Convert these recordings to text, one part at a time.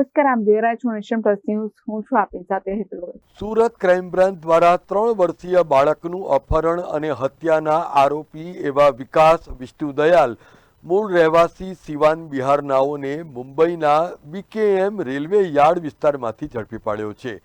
નમસ્કાર, આમ જોઈ છો હું છું આપની સાથે સુરત ક્રાઇમ બ્રાન્ચ દ્વારા ત્રણ વર્ષીય બાળકનું અપહરણ અને હત્યાના આરોપી એવા વિકાસ વિષ્ણુદયાલ, મૂળ રહેવાસી સિવાન બિહારનાઓને મુંબઈના બીકેએમ રેલવે યાર્ડ વિસ્તારમાંથી ઝડપી પાડ્યો છે.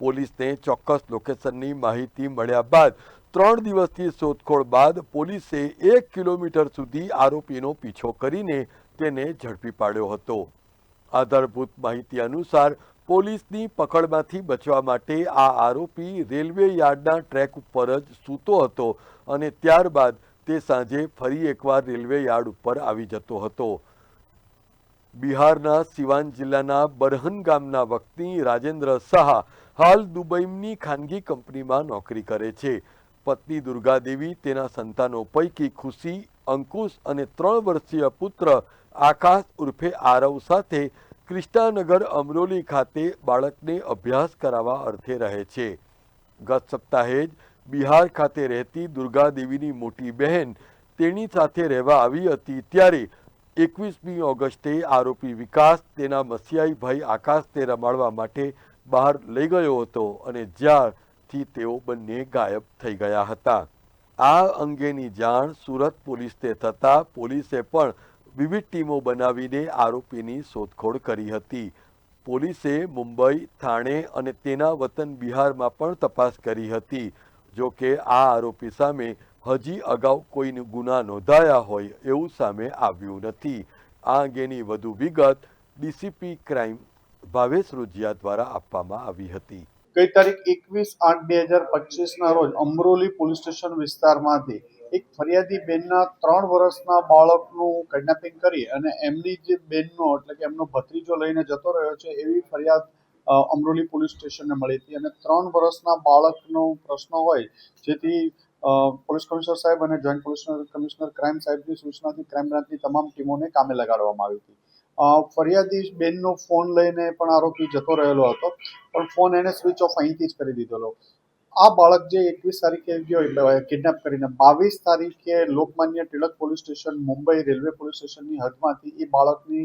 પોલીસને ચોક્કસ લોકેશનની માહિતી મળ્યા બાદ ત્રણ દિવસથી શોધખોળ બાદ પોલીસે એક કિલોમીટર સુધી આરોપીનો પીછો કરીને તેને ઝડપી પાડ્યો હતો. આધારભૂત માહિતી અનુસાર, પોલીસની પકડમાંથી બચવા માટે આ આરોપી રેલવે યાર્ડના ટ્રેક ઉપર જ સૂતો હતો અને ત્યારબાદ તે સાંજે ફરી એકવાર રેલવે યાર્ડ ઉપર આવી જતો હતો. બિહારના સિવાન જિલ્લાના બરહન ગામના વતની રાજેન્દ્ર શાહ હાલ દુબઈની ખાનગી કંપનીમાં નોકરી કરે છે. પત્ની દુર્ગાદેવી તેના સંતાનો પૈકી ખુશી, અંકુશ અને ત્રણ વર્ષીય પુત્ર આકાશ ઉર્ફે આરવ સાથે ક્રિષ્નાનગર અમરોલી ખાતે બાળકને અભ્યાસ કરાવવા અર્થે રહે છે. ગત સપ્તાહે જ બિહાર ખાતે રહેતી દુર્ગાદેવીની મોટી બહેન તેની સાથે રહેવા આવી હતી ત્યારે એકવીસમી ઓગસ્ટે આરોપી વિકાસ તેના મસિયાઈ ભાઈ આકાશને રમાડવા માટે બહાર લઈ ગયો હતો અને જ્યારથી તેઓ બંને ગાયબ થઈ ગયા હતા. આ અંગેની જાણ સુરત પોલીસને થતાં પોલીસે પણ વિવિધ ટીમો બનાવીને આરોપીની શોધખોળ કરી હતી. પોલીસે મુંબઈ, થાણે અને તેના વતન બિહારમાં પણ તપાસ કરી હતી. જો કે આ આરોપી સામે હજી અગાઉ કોઈ ગુના નોંધાયા હોય એવું સામે આવ્યું નથી. આ અંગેની વધુ વિગત ડીસીપી ક્રાઇમ ભાવેશ રૂજિયા દ્વારા આપવામાં આવી હતી. ગઈ તારીખ એકવીસ આઠ બે હજાર પચીસના રોજ અમરોલી પોલીસ સ્ટેશન વિસ્તારમાંથી એક ફરિયાદી બેનના ત્રણ વર્ષના બાળકનું કિડનેપિંગ કરી અને એમની જે બેનનો, એટલે કે એમનો ભત્રીજો લઈને જતો રહ્યો છે, એવી ફરિયાદ અમરોલી પોલીસ સ્ટેશનને મળી હતી. અને ત્રણ વર્ષના બાળકનો પ્રશ્ન હોય, જેથી પોલીસ કમિશનર સાહેબ અને જોઈન્ટ પોલીસ કમિશનર ક્રાઇમ સાહેબની સૂચનાથી ક્રાઇમ બ્રાન્ચની તમામ ટીમોને કામે લગાડવામાં આવી હતી. ફરિયાદી બેનનો ફોન લઈને પણ આરોપી જતો રહેલો હતો, પણ ફોન એને સ્વિચ ઓફ અહીંથી જ કરી દીધેલો. આ બાળક જે એકવીસ તારીખે ગયો કિડનેપ કરીને, બાવીસ તારીખે Lokmanya Tilak police station Mumbai railway police સ્ટેશનની હદમાંથી એ બાળકની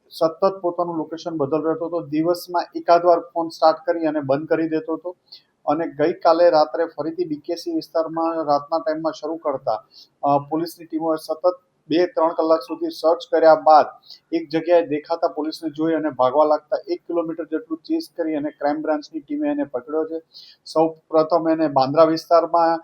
સતત પોતાનું લોકેશન બદલ રહેતો હતો. દિવસમાં એકાદ વાર ફોન સ્ટાર્ટ કરી અને બંધ કરી દેતો હતો. અને ગઈકાલે રાત્રે ફરીથી બીકેસી વિસ્તારમાં રાતના ટાઈમમાં શરૂ કરતા પોલીસની ટીમોએ સતત બે ત્રણ કલાક સુધી સર્ચ કર્યા બાદ એક જગ્યાએ દેખાતા પોલીસને જોઈ અને ભાગવા લાગતા એક કિલોમીટર જેટલું ચેસ કરી અને ક્રાઇમ બ્રાન્ચની ટીમે એને પકડ્યો છે. સૌ પ્રથમ એને બાંદ્રા વિસ્તારમાં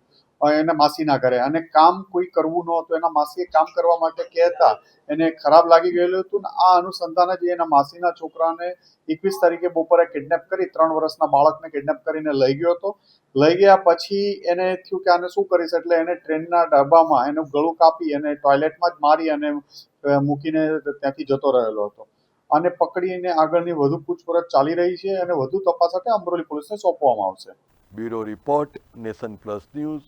એના માસીના ઘરે અને કામ કોઈ કરવું ન હતું, એના માસીએ કામ કરવા માટે કહેતા. એને ખરાબ લાગી ગયેલું હતું ને આ અનુસંધાને જ એના માસીના છોકરાને એકવીસ તારીખે બપોરે કિડનેપ કરી, ત્રણ વર્ષના બાળકને કિડનેપ કરીને લઈ ગયો હતો. લઈ ગયા પછી એને થયું કે આને શું કરીશ? એટલે એને ટ્રેનના ડબ્બામાં એનું ગળું કાપી અને ટોયલેટમાં જ મારી અને મૂકીને ત્યાંથી જતો રહેલો હતો. અને પકડીને આગળની વધુ પૂછપરછ ચાલી રહી છે અને વધુ તપાસ સાથે અમરોલી પોલીસને સોંપવામાં આવશે. Bureau report nation plus news